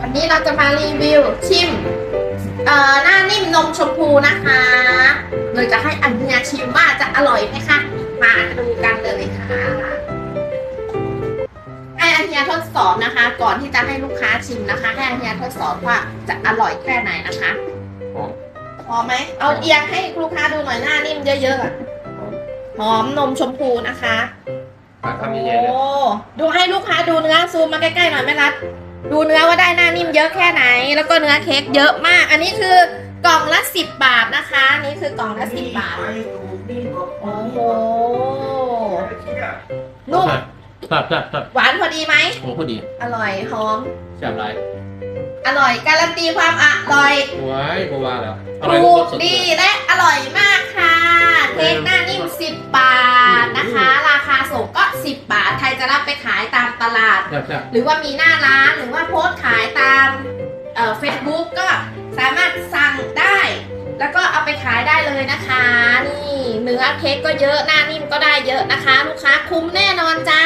วันนี้เราจะมารีวิวชิมเอ่อหน้านิ่มนมชมพูนะคะเลยจะให้อันเนียชิมว่าจะอร่อยไหมคะมาดูกันเลยค่ะให้อันเนียทดสอบนะคะ ก่อนที่จะให้ลูกค้าชิมนะคะ ให้อันเนียทดสอบว่าจะอร่อยแค่ไหนนะคะหอมพอไหมเอาเอียงให้ลูกค้าดูหน่อยหน้านิ่มเยอะๆอะหอมหอมนมชมพูนะคะปากคำใหญ่ๆเลยโอ้ดูให้ลูกค้าดูเนื้อซูมมาใกล้ๆหน่อยแม่รัด ดูเนื้อว่าได้หน้านิ่มเยอะแค่ไหน แล้วก็เนื้อเค้กเยอะมาก อันนี้คือกล่องละสิบบาทนะคะนี่คือกล่องละสิบบาท โอ้โห นุ่ม ตับตับตับหวานพอดีไหม โอ้พอดีอร่อยหอม แซ่บไรอร่อย การันตีความอร่อยไว้บัวาแล้วอร่อยถูทุกสดดีและอร่อยมากค่ะ เค้กหน้านิ่ม10 บาท ลาดแซ่บแซ่บหรือว่ามีหน้าร้านหรือว่าโพสต์ขายตามเอ่อ Facebook ก็สามารถสั่งได้ แล้วก็เอาไปขายได้เลยนะคะ นี่เนื้อเค้กก็เยอะหน้านิ่มก็ได้เยอะนะคะ ลูกค้าคุ้มแน่นอนจ้า